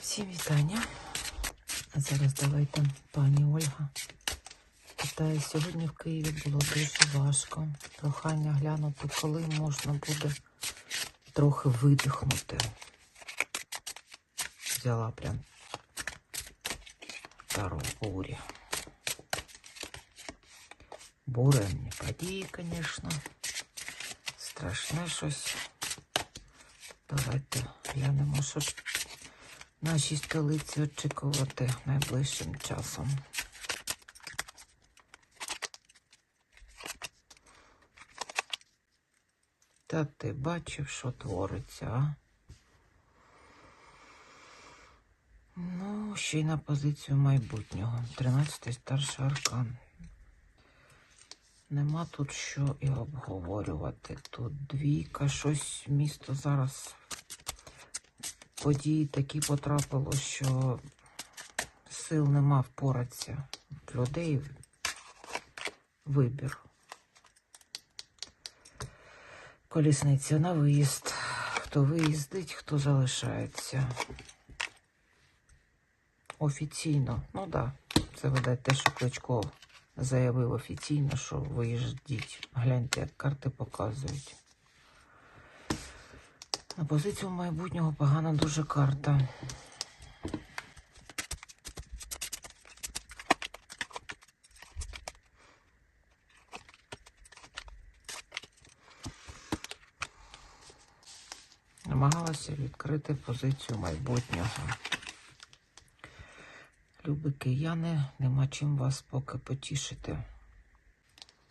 Всім вітання. А зараз давайте пані Ольга. Питає, сьогодні в Києві було дуже важко. Прохання глянути, коли можна буде трохи видихнути. Взяла прям Таро бурі. Бурені події, звісно. Страшне щось. Давайте глянемо, що нашій столиці очікувати найближчим часом. Та ти бачив, що твориться, а? Ну, ще й на позицію майбутнього. Тринадцятий старший аркан. Нема тут що і обговорювати. Тут двійка, щось місто зараз події такі потрапило, що сил нема впоратися. Людей вибір. Колісниця на виїзд. Хто виїздить, хто залишається. Офіційно, ну так, да, це видать те, що Кличко заявив офіційно, що виїждіть. Гляньте, як карти показують. На позицію майбутнього погана дуже карта. Намагалася відкрити позицію майбутнього. Любі кияни, нема чим вас поки потішити.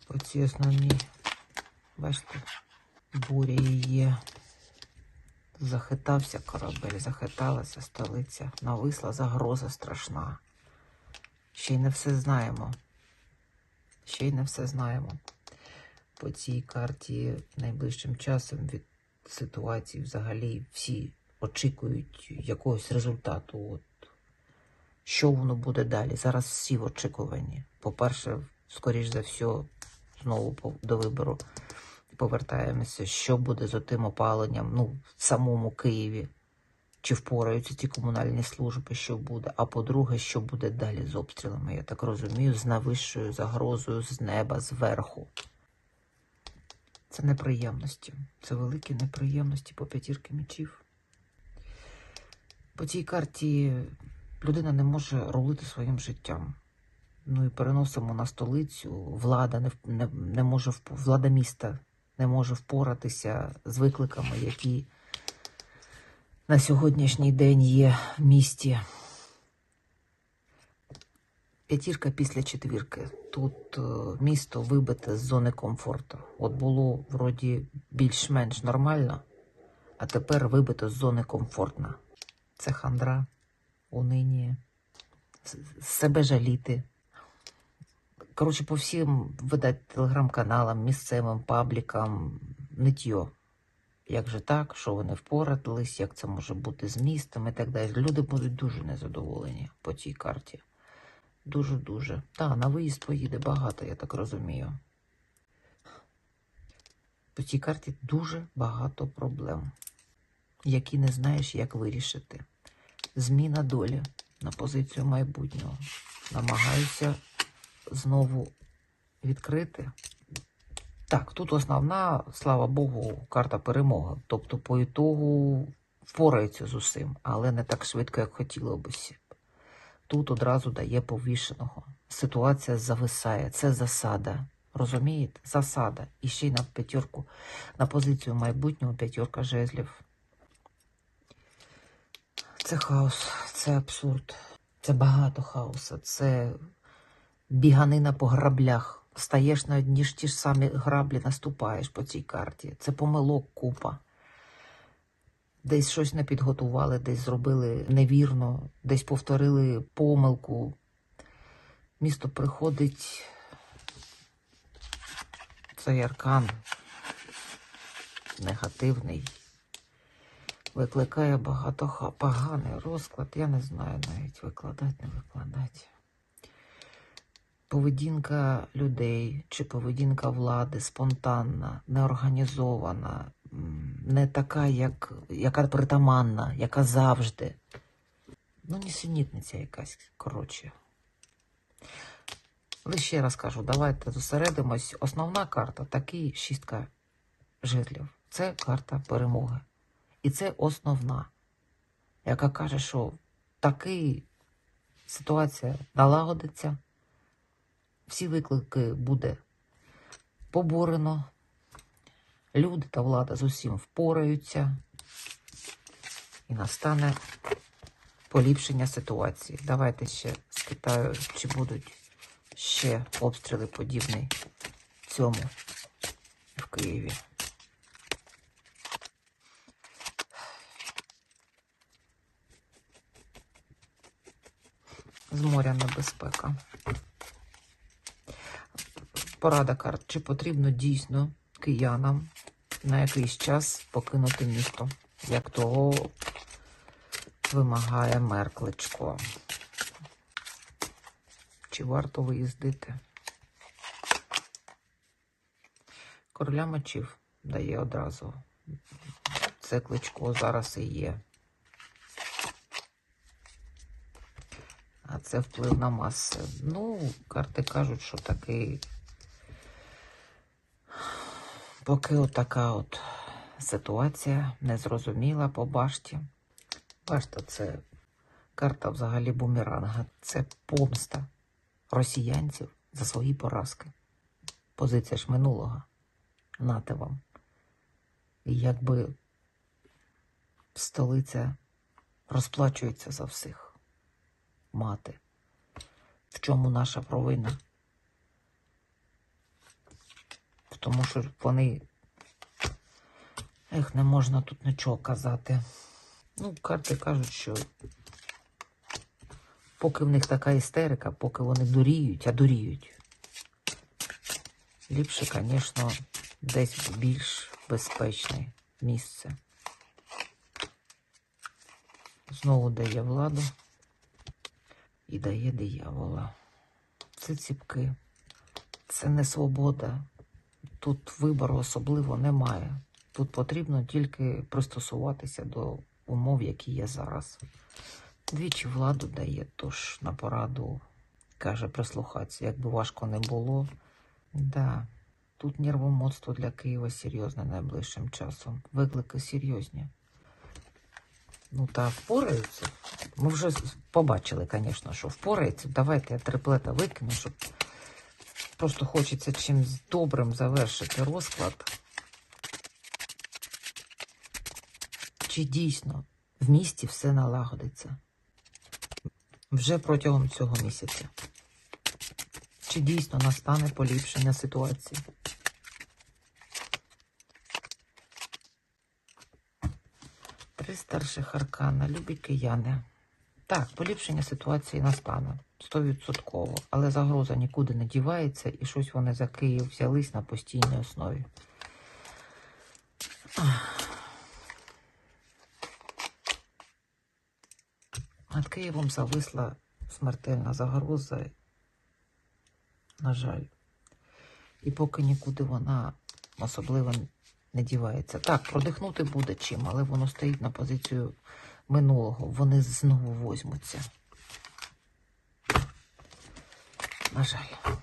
По цій основній, бачите, буря є. Захитався корабель, захиталася столиця, нависла загроза страшна. Ще й не все знаємо. Ще й не все знаємо. По цій карті найближчим часом від ситуації взагалі всі очікують якогось результату. От. Що воно буде далі? Зараз всі в очікуванні. По-перше, скоріш за все, знову до вибору повертаємося, що буде з отим опаленням ну, в самому Києві, чи впораються ті комунальні служби, що буде. А по-друге, що буде далі з обстрілами, я так розумію, з найвищою загрозою з неба, зверху. Це неприємності. Це великі неприємності по п'ятірки мечів. По цій карті людина не може рулити своїм життям. Ну і переносимо на столицю. Влада не, не, не може влада міста не може впоратися з викликами, які на сьогоднішній день є в місті. П'ятірка після четвірки. Тут е, місто вибите з зони комфорту. От було вроді більш-менш нормально, а тепер вибито з зони комфортно. Це хандра, унинія, себе жаліти. Коротше, по всім, видать, телеграм-каналам, місцевим паблікам нитьо. Як же так, що вони впоратились, як це може бути з містом і так далі. Люди будуть дуже незадоволені по цій карті. Дуже-дуже. Та, на виїзд поїде багато, я так розумію. По цій карті дуже багато проблем, які не знаєш, як вирішити. Зміна долі на позицію майбутнього. Намагаюся знову відкрити. Так, тут основна, слава Богу, карта перемоги. Тобто, по ітогу впорається з усім, але не так швидко, як хотілося б. Тут одразу дає повішеного. Ситуація зависає. Це засада. Розумієте? Засада. І ще й на п'ятерку, на позицію майбутнього п'ятерка жезлів. Це хаос, це абсурд, це багато хаосу, це біганина по граблях. Стаєш на одні ж ті ж самі граблі, наступаєш по цій карті. Це помилок купа. Десь щось не підготували, десь зробили невірно, десь повторили помилку. Місто приходить. Цей аркан негативний. Викликає багато поганий розклад. Я не знаю навіть викладати, не викладати. Поведінка людей чи поведінка влади спонтанна, неорганізована, не така, як, яка притаманна, яка завжди. Ну, нісенітниця якась, коротше. Але ще раз кажу, давайте зосередимось. Основна карта такий шістка жезлів. Це карта перемоги. І це основна, яка каже, що такий ситуація налагодиться, всі виклики буде поборено, люди та влада з усім впораються, і настане поліпшення ситуації. Давайте ще спитаю, чи будуть ще обстріли подібні цьому в Києві. З моря небезпека. Порада карт. Чи потрібно дійсно киянам на якийсь час покинути місто, як того вимагає Меркличко? Чи варто виїздити? Короля мечів дає одразу. Це кличко зараз і є. А це вплив на маси. Ну, карти кажуть, що такий. Поки отака от ситуація незрозуміла по башті. Башта це карта взагалі бумеранга. Це помста росіянців за свої поразки. Позиція ж минулого. Нате вам. І якби столиця розплачується за всіх. Мати. В чому наша провина? В тому, що вони. Ех, не можна тут нічого казати. Ну, карти кажуть, що поки в них така істерика, поки вони дуріють, а дуріють. Ліпше, звісно, десь більш безпечне місце. Знову дає владу і дає диявола. Це ціпки, це не свобода. Тут вибору особливо немає. Тут потрібно тільки пристосуватися до умов, які є зараз. Двічі владу дає, тож на пораду каже прислухатися, якби важко не було. Да, тут нервомодство для Києва серйозне найближчим часом. Виклики серйозні. Ну та впораються. Ми вже побачили, звісно, що впораються. Давайте я триплета викину, щоб просто хочеться чимось добрим завершити розклад. Чи дійсно в місті все налагодиться? Вже протягом цього місяця. Чи дійсно настане поліпшення ситуації? Три старших аркана, любі кияни. Так, поліпшення ситуації настане. Стовідсотково. Але загроза нікуди не дівається, і щось вони за Київ взялись на постійній основі. Над Києвом зависла смертельна загроза, на жаль. І поки нікуди вона особливо не дівається. Так, продихнути буде чим, але воно стоїть на позицію минулого. Вони знову возьмуться. На жаль.